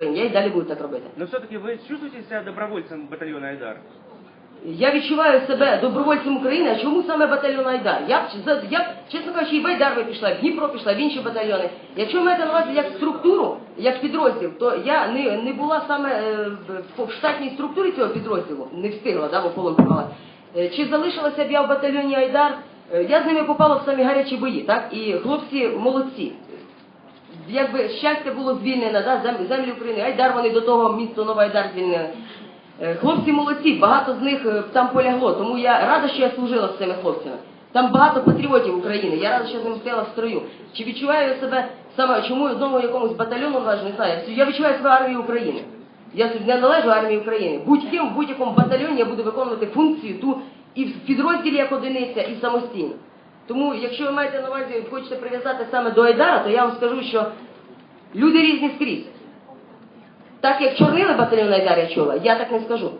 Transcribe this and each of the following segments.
Я і далі буду так робити. Но все-таки вы чувствуете себя добровольцем батальона Айдар? Я відчуваю себе добровольцем України, а чому саме батальйон Айдар? Я б я чесно кажучи, і в Айдар би пішла, в Дніпро пішла, в інші батальйони. Якщо маєте на увазі як структуру, як підрозділ, то я не, не була саме е, в- в штатній структурі цього підрозділу, не встигла, да, бо полон попала. Е, Чи залишилася б я в батальйоні Айдар? Е, Я з ними попала в самі гарячі бої, так? І хлопці молодці. Якби щастя було звільнено, да, землі України, Айдар вони до того місто Нова Айдар звільнили. Е, Хлопці молодці, багато з них е, там полягло, тому я рада, що я служила з цими хлопцями. Там багато патріотів України, я рада, що з ними стояла в строю. Чи відчуваю себе саме, чому я знову якомусь батальйону не знаю. Я відчуваю себе армією України. Я не належу армії України. Будь-ким в будь-якому батальйоні я буду виконувати функцію ту і в підрозділі як одиниця, і самостійно. Тому, якщо ви маєте на увазі, хочете прив'язати саме до Айдара, то я вам скажу, що люди різні скрізь. Так як чорнили батальйон Айдар чола, я так не скажу.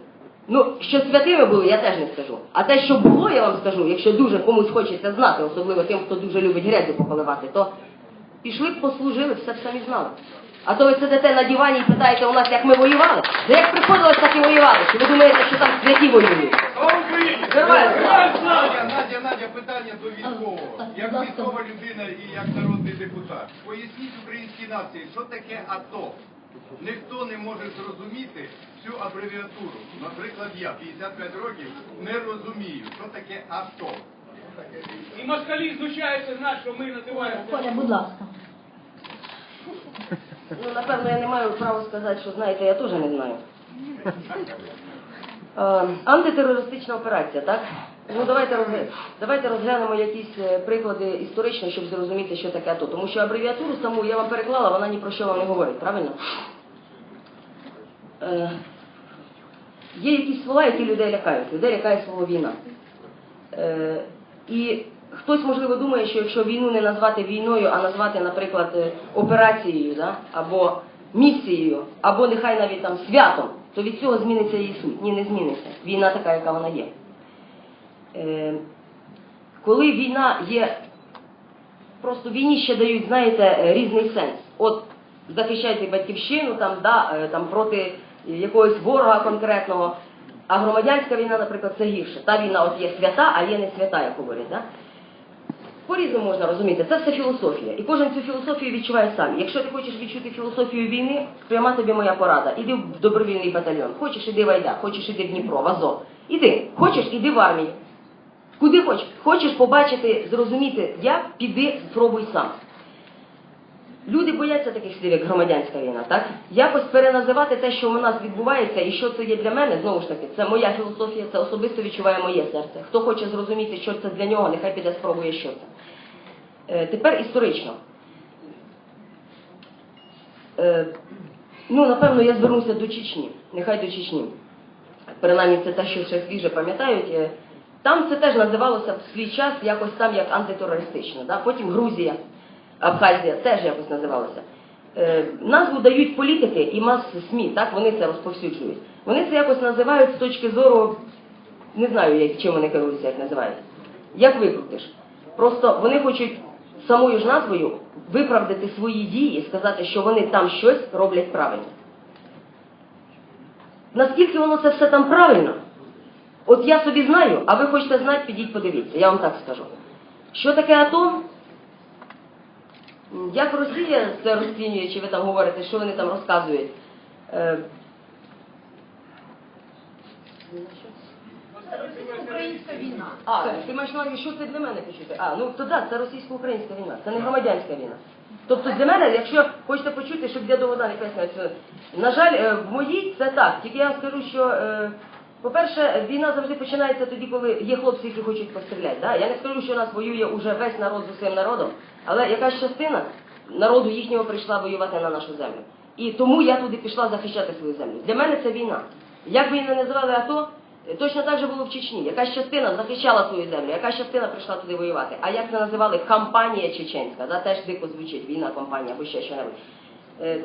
Ну, що святими були, я теж не скажу. А те, що було, я вам скажу, якщо дуже комусь хочеться знати, особливо тим, хто дуже любить грязю пополивати, то пішли б послужили, все б самі знали. А то ви сидите на дивані і питаєте у нас, як ми воювали. Да як приходилось, так і воювали. Чи ви думаєте, що там святі воюють? Надя, Надя, Надя, питання до військового. Як військова людина і як народний депутат. Поясніть українській нації, що таке АТО. Ніхто не може зрозуміти цю абревіатуру. Наприклад, я 55 років не розумію, що таке АТО. І москалі знущаються з нас, що ми називаємо. Коля, будь ласка. Ну, напевно, я не маю права сказати, що знаєте, я теж не знаю. Е, антитерористична операція, так? Ну давайте розглянемо, давайте розглянемо якісь е, приклади історично, щоб зрозуміти, що таке АТО. Тому що абревіатуру саму я вам переклала, вона ні про що вам не говорить, правильно? Е, є якісь слова, які людей лякають. Людей лякає слово війна. Е, і хтось, можливо, думає, що якщо війну не назвати війною, а назвати, наприклад, е, операцією, да? або місією, або нехай навіть там святом, то від цього зміниться її суть. Ні, не зміниться. Війна така, яка вона є. Е, коли війна є, просто війні ще дають, знаєте, е, різний сенс. От захищайте батьківщину там, да, е, там проти якогось ворога конкретного. А громадянська війна, наприклад, це гірше. Та війна от є свята, а є не свята, як говорять. Да? По-різному можна розуміти, це все філософія. І кожен цю філософію відчуває сам. Якщо ти хочеш відчути філософію війни, пряма тобі моя порада. Іди в добровільний батальйон. Хочеш, іди в Айда, хочеш іди в Дніпро, в Азов. Іди, хочеш, іди в армію. Куди хочеш. Хочеш побачити, зрозуміти, як піди, спробуй сам. Люди бояться таких слів, як громадянська війна, так? Якось переназивати те, що у нас відбувається, і що це є для мене, знову ж таки, це моя філософія, це особисто відчуває моє серце. Хто хоче зрозуміти, що це для нього, нехай піде спробує, що це. Е, тепер історично. Е, ну, напевно, я звернуся до Чечні. Нехай до Чечні. Принаймні, це те, що ще свіже пам'ятають. Е, Там це теж називалося в свій час якось там як антитерористично. Да? Потім Грузія, Абхазія теж якось називалося. Е, назву дають політики і мас СМІ, так вони це розповсюджують. Вони це якось називають з точки зору, не знаю, як, чим вони керуються, як називають. Як викрутиш? Просто вони хочуть самою ж назвою виправдати свої дії і сказати, що вони там щось роблять правильно. Наскільки воно це все там правильно? От я собі знаю, а ви хочете знати, підіть подивіться, я вам так скажу. Що таке атом? Як Росія це розцінює, чи ви там говорите, що вони там розказують? Е, Українська війна. А, ти маєш на увазі, що це для мене почути? А, ну то да, це російсько-українська війна, це не громадянська війна. Тобто для мене, якщо хочете почути, щоб я довго далі пояснювати, на жаль, е, в моїй це так. Тільки я вам скажу, що, е, по-перше, війна завжди починається тоді, коли є хлопці, які хочуть постріляти. Да? Я не скажу, що у нас воює уже весь народ з усім народом, але якась частина народу їхнього прийшла воювати на нашу землю. І тому я туди пішла захищати свою землю. Для мене це війна. Як би її не називали АТО, точно так же було в Чечні. Якась частина захищала свою землю, якась частина прийшла туди воювати. А як це називали кампанія чеченська, да? теж дико звучить війна, кампанія або ще що-небудь. Е,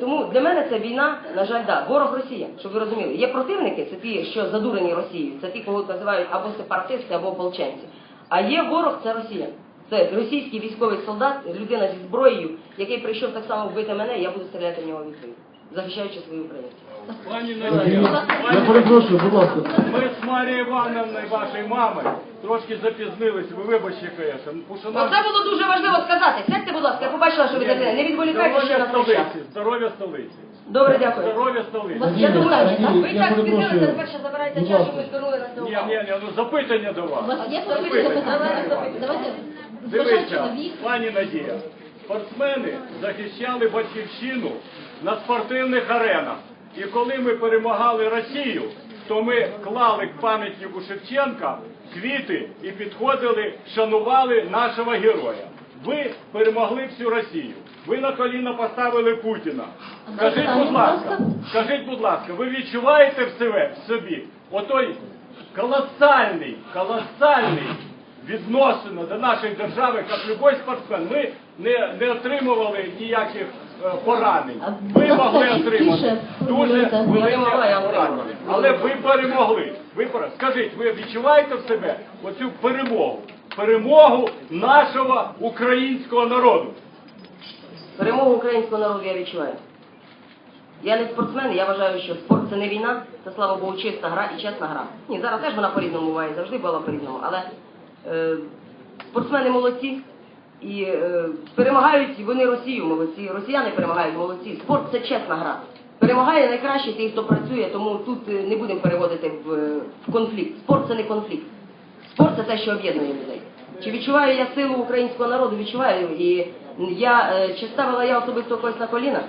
Тому для мене це війна, на жаль, да, ворог Росія, щоб ви розуміли. Є противники, це ті, що задурені Росією, це ті, кого називають або сепаратисти, або ополченці. А є ворог, це Росія. Це російський військовий солдат, людина зі зброєю, який прийшов так само вбити мене, я буду стріляти в нього відповідь. захищаючи свою українців. Пані Надія, Я перепрошую, будь ласка. Ми з Марією Івановною, вашою мамою, трошки запізнились, ви вибачте, конечно. тому що нам- Оце було дуже важливо сказати. Сядьте, будь ласка, я побачила, що ви так не відволікайте ще Здоров'я на цей час. столиці, здоров'я столиці. Добре, дякую. Здоров'я столиці. Я думаю, Надія, ви я так перепрошую. спізнилися, тепер ще забирайте Будь час, ласка. щоб ми на Ні, ні, ні, ну запитання до вас. є пропозиція. Давайте, Дивіться, пані Надія, спортсмени захищали батьківщину на спортивних аренах. І коли ми перемагали Росію, то ми клали к пам'ятнику Шевченка квіти і підходили, шанували нашого героя. Ви перемогли всю Росію. Ви на коліна поставили Путіна. Скажіть, будь ласка, скажіть, будь ласка, ви відчуваєте в себе в собі отой колосальний, колосальний відносини до нашої держави, як любой спортсмен. Ми не, не отримували ніяких поранень. А, Ви могли отримати дуже велике поранення. Але ви перемогли. Ви пере- Скажіть, ви відчуваєте в себе оцю перемогу? Перемогу нашого українського народу. Перемогу українського народу я відчуваю. Я не спортсмен, я вважаю, що спорт це не війна, це слава Богу, чиста гра і чесна гра. Ні, зараз теж вона по-різному буває, завжди була по-різному. Але е, спортсмени молодці і е, перемагають вони Росію, молодці. Росіяни перемагають молодці. Спорт це чесна гра. Перемагає найкраще той, хто працює, тому тут е, не будемо переводити в, е, в конфлікт. Спорт це не конфлікт. Спорт це те, що об'єднує людей. Чи відчуваю я силу українського народу? Відчуваю. І я е, чи ставила я особисто когось на коліна?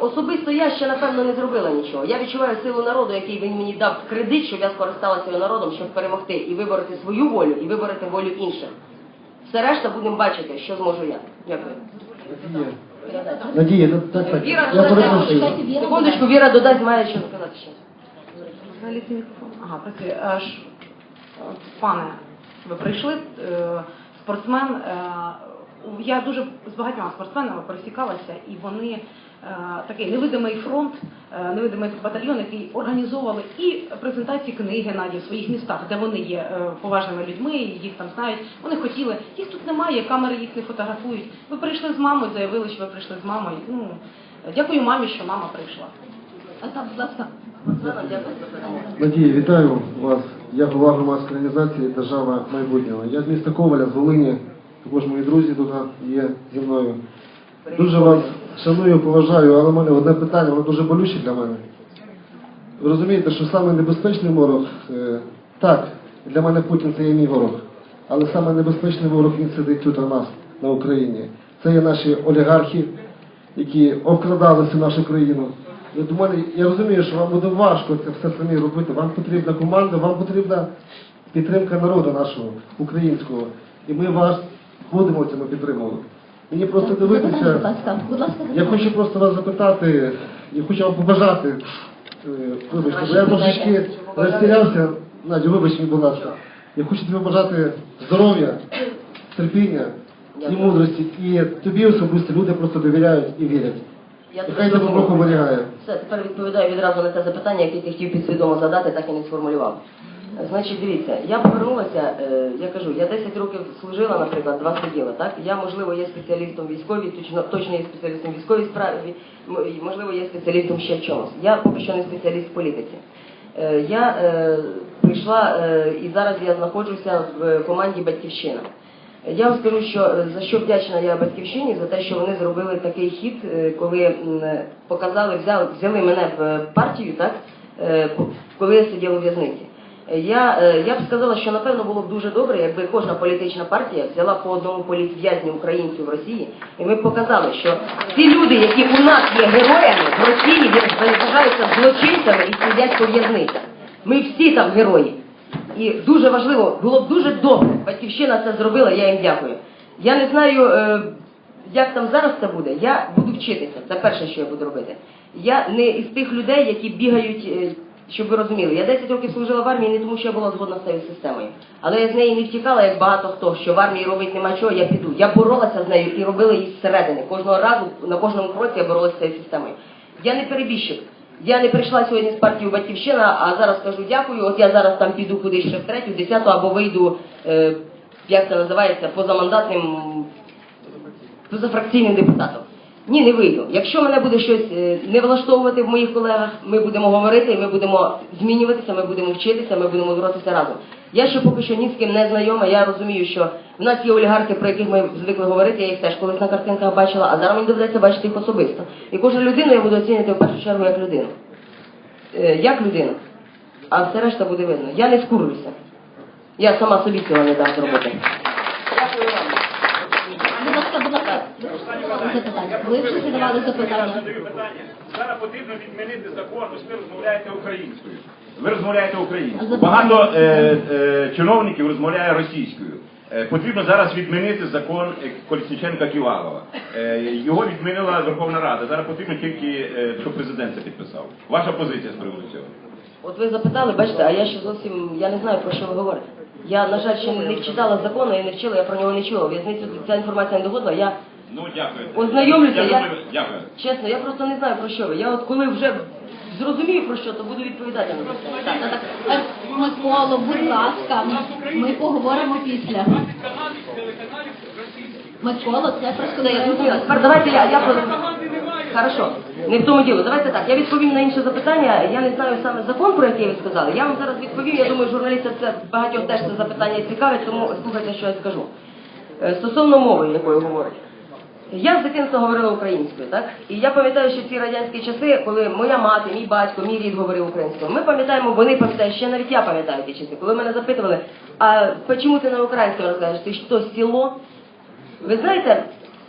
Особисто я ще напевно не зробила нічого. Я відчуваю силу народу, який він мені дав кредит, щоб я скористалася народом, щоб перемогти і вибороти свою волю, і вибороти волю інших. Все решта будемо бачити, що зможу я. Дякую. Надія, так, так. Віра, Я перепрошую. Секундочку, Віра додасть, має що сказати ще. Взагалі це мікрофон. Ага, працює. Аж, ж, е, Пане, ви прийшли, е, спортсмен. е, Я дуже з багатьма спортсменами пересікалася, і вони е, такий невидимий фронт, е, невидимий батальйон, який організовували і презентації книги Наді в своїх містах, де вони є е, поважними людьми, їх там знають. Вони хотіли, їх тут немає, камери їх не фотографують. Ви прийшли з мамою, заявили, що ви прийшли з мамою. Ну, дякую мамі, що мама прийшла. а там, будь ласка. Надія, вітаю вас. Я голова громадської організації Держава майбутнього. Я з міста Коваля, з Волині. Також мої друзі тут є зі мною. Дуже вас шаную, поважаю, але в мене одне питання, воно дуже болюче для мене. Ви розумієте, що саме небезпечний ворог, е, так, для мене Путін це є мій ворог. Але саме небезпечний ворог він сидить тут у нас на Україні. Це є наші олігархи, які обкрадали всю нашу країну. І от у мене, я розумію, що вам буде важко це все самі робити. Вам потрібна команда, вам потрібна підтримка народу нашого, українського. І ми вас будемо цьому підтримувати. Мені просто будь дивитися. ласка, будь ласка, Я хочу просто вас запитати, я хочу вам побажати. е, Вибачте, бо я трошечки розтірявся. Надю, вибач мені, будь ласка. Я хочу тобі побажати здоров'я, терпіння і мудрості. І тобі особисто люди просто довіряють і вірять. Я Нехай тебе Бог оберігає. Все, тепер відповідаю відразу на те запитання, яке ти хотів підсвідомо задати, так і не сформулював. Значить, дивіться, я повернулася, е, я кажу, я 10 років служила, наприклад, два сиділа, так? Я, можливо, є спеціалістом військовій, точно, точно є спеціалістом військовій справі, можливо, є спеціалістом ще в чомусь. Я поки що не спеціаліст в політиці. Е, Я е, прийшла і зараз я знаходжуся в команді Батьківщина. Я вам скажу, що за що вдячна я батьківщині за те, що вони зробили такий хід, коли показали, взяли, взяли мене в партію, так коли я сиділа у в'язниці. Я, е, я б сказала, що напевно було б дуже добре, якби кожна політична партія взяла по одному політв'язню українців в Росії, і ми б показали, що ті люди, які у нас є героями в Росії, вважаються злочинцями і сидять по в'язницях. Ми всі там герої. І дуже важливо, було б дуже добре. Батьківщина це зробила, я їм дякую. Я не знаю, е, як там зараз це буде. Я буду вчитися. Це перше, що я буду робити. Я не із тих людей, які бігають, е, щоб ви розуміли. Я 10 років служила в армії не тому, що я була згодна з цією системою. Але я з неї не втікала, як багато хто, що в армії робить нема чого, я піду. Я боролася з нею і робила її зсередини. Кожного разу на кожному кроці я боролася з цією системою. Я не перебіжчик. Я не прийшла сьогодні з партії Батьківщина, а зараз кажу дякую. От я зараз там піду кудись ще в третю, десяту або вийду, е, як це називається, позамандатним позафракційним депутатом. Ні, не вийду. Якщо мене буде щось е, не влаштовувати в моїх колегах, ми будемо говорити, ми будемо змінюватися, ми будемо вчитися, ми будемо боротися разом. Я ще поки що ні з ким не знайома. Я розумію, що в нас є олігархи, про яких ми звикли говорити. Я їх теж колись на картинках бачила, а зараз мені доведеться бачити їх особисто. І кожну людину я буду оцінювати в першу чергу як людину. Е, Як людину. А все решта буде видно. Я не скурлюся. Я сама собі цього не дам зробити. Будь ласка, будь ласка, запитання. Ви задавали запитання. Зараз потрібно відмінити закон, ось ви розмовляєте українською. Ви розмовляєте українською. Багато е, е, чиновників розмовляє російською. Е, потрібно зараз відмінити закон е, Колісніченка Ківалова. Е, його відмінила Верховна Рада. Зараз потрібно тільки, е, щоб президент це підписав. Ваша позиція з приводу цього. От ви запитали, бачите, а я ще зовсім я не знаю про що ви говорите. Я, на жаль, ще не вчитала закону і не вчила, я про нього не чула. В'язницю ця інформація не доходила. Я Ну, дякую. Ознайомлюся, я- думаю, дякую. чесно, я просто не знаю про що ви. Я от коли вже зрозумію про що, то буду відповідати на це. Так, так, так. Е, Миколо, будь ласка, ми поговоримо після. Миколо, це просто Все, я зрозуміла. Тепер давайте я, я про... Хорошо, не в тому діло. Давайте так. Я відповім на інше запитання. Я не знаю саме закон, про який ви сказали. Я вам зараз відповім. Я думаю, журналістів це багатьох теж це запитання цікавить, тому слухайте, що я скажу. Е, Стосовно мови, якою говорить. Я з дитинства говорила українською, так? І я пам'ятаю, що ці радянські часи, коли моя мати, мій батько, мій рід говорив українською. Ми пам'ятаємо, вони пам'ятають, ще навіть я пам'ятаю ті часи, коли мене запитували, а чому ти на українському розкажеш? Ти що, село? Ви знаєте,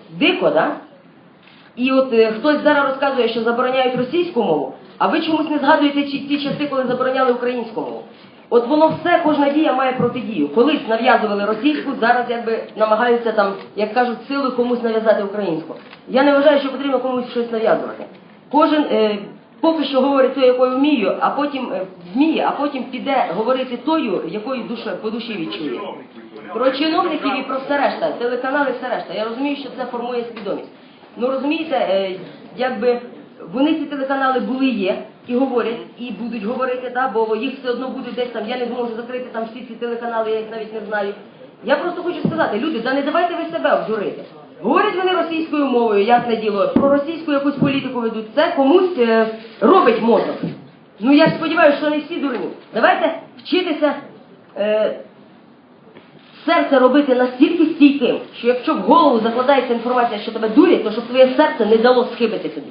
дико, да? І от е, хтось зараз розказує, що забороняють російську мову, а ви чомусь не згадуєте ті, ті часи, коли забороняли українську мову. От воно все, кожна дія має протидію. Колись нав'язували російську, зараз якби намагаються там, як кажуть, силою комусь нав'язати українську. Я не вважаю, що потрібно комусь щось нав'язувати. Кожен е, поки що говорить тою, якою вміє, а потім е, вміє, а потім піде говорити тою, якою душа по душі відчує. Про чиновників і про все решта, телеканали, все решта. Я розумію, що це формує свідомість. Ну розумієте, е, якби вони ці телеканали були є і говорять, і будуть говорити, да, бо їх все одно будуть десь там. Я не зможу закрити там всі ці телеканали, я їх навіть не знаю. Я просто хочу сказати, люди, да не давайте ви себе обдурити. Говорять вони російською мовою, ясне діло, про російську якусь політику ведуть. Це комусь е, робить мозок. Ну я ж сподіваюся, що не всі дурні. Давайте вчитися. Е, серце робити настільки стійким, що якщо в голову закладається інформація, що тебе дурять, то щоб твоє серце не дало схибити тобі.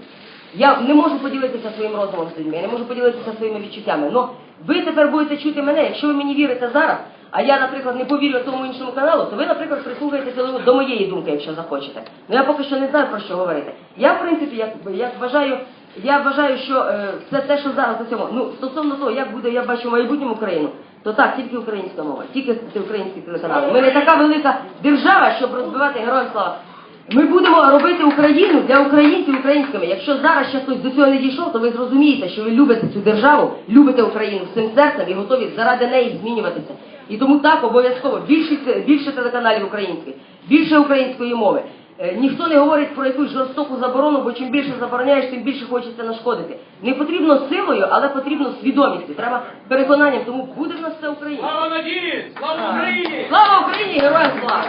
Я не можу поділитися своїм розумом з людьми, я не можу поділитися своїми відчуттями. Но ви тепер будете чути мене, якщо ви мені вірите зараз, а я, наприклад, не повірю тому іншому каналу, то ви, наприклад, прислухаєтеся до- моєї думки, якщо захочете. Ну я поки що не знаю про що говорити. Я, в принципі, як, як вважаю, я вважаю, що е, все те, що зараз на цьому, ну стосовно того, як буде, я бачу в майбутньому Україну, то так, тільки українська мова, тільки українські телеканали. Ми не така велика держава, щоб розбивати героїв слава. Ми будемо робити Україну для українців українськими. Якщо зараз ще хтось до цього не дійшов, то ви зрозумієте, що ви любите цю державу, любите Україну всім серцем і готові заради неї змінюватися. І тому так обов'язково більше, більше телеканалів українських, більше української мови. Е, Ніхто не говорить про якусь жорстоку заборону, бо чим більше забороняєш, тим більше хочеться нашкодити. Не потрібно силою, але потрібно свідомістю. Треба переконанням. Тому буде в нас все Україна. Слава надії! Слава Україні! Слава Україні! Героям слава!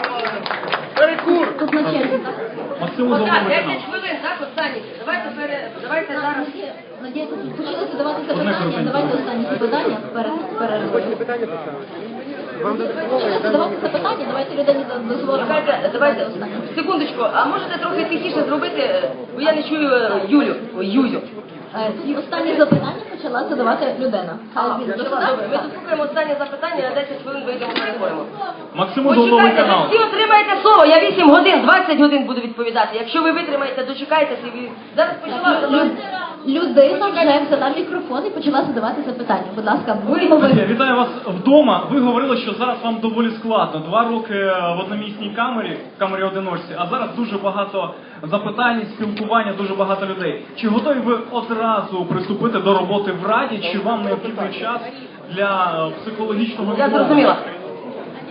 Тут на черзі, так? Отак, 10 хвилин, так, останні. Давайте пере... давайте зараз. Надія, почали задавати запитання. Давайте останні запитання перед перервою. Почали задавати запитання, давайте людині дозволимо. Давайте, давайте, секундочку, а можете трохи тихіше зробити, бо я не чую е, Юлю, ой, Юзю. Е, І останнє запитання почала задавати людина. Хай він почала, добре. Ми дослухаємо останнє запитання, на 10 хвилин вийдемо переговоримо. Максиму Почекайте, канал. ви всі отримаєте слово, я 8 годин, 20 годин буду відповідати. Якщо ви витримаєте, дочекайтеся ви... Зараз почала. Лю- Людина вже взяла мікрофон і почала задавати запитання. Будь ласка, будемо ви. Вітаю вас вдома. Ви говорили, що зараз вам доволі складно. Два роки в одномісній камері, в камері одиночці, а зараз дуже багато запитань, спілкування, дуже багато людей. Чи готові ви одразу приступити до роботи в раді? Чи вам необхідний час для е, психологічного Я зрозуміла.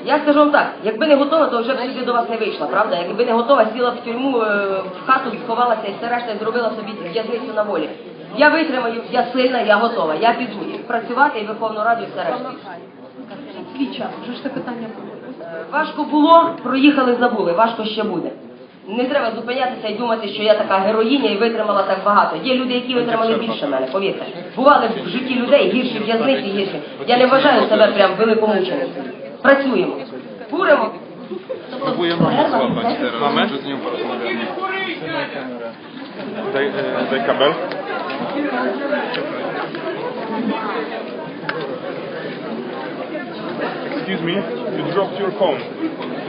Я скажу вам так, якби не готова, то вже б сюди до вас не вийшла, правда? Якби не готова, сіла б в тюрму, е, в хату сховалася і все решта і зробила собі в'язницю на волі. Я витримаю, я сильна, я готова. Я піду працювати, і Верховну Раду, і все решта. Свій час, вже ж це питання було. Е, Важко було, проїхали, забули, важко ще буде. не треба зупинятися і думати, що я така героїня і витримала так багато. Є люди, які витримали більше мене, повірте. Бували в житті людей гірші в'язниці, гірші. Я не вважаю себе прям великомученицею. Працюємо. Куримо. Тобто перерва від 10 Moment. Z nią porozmawiamy. Daj, Excuse me, you dropped your phone.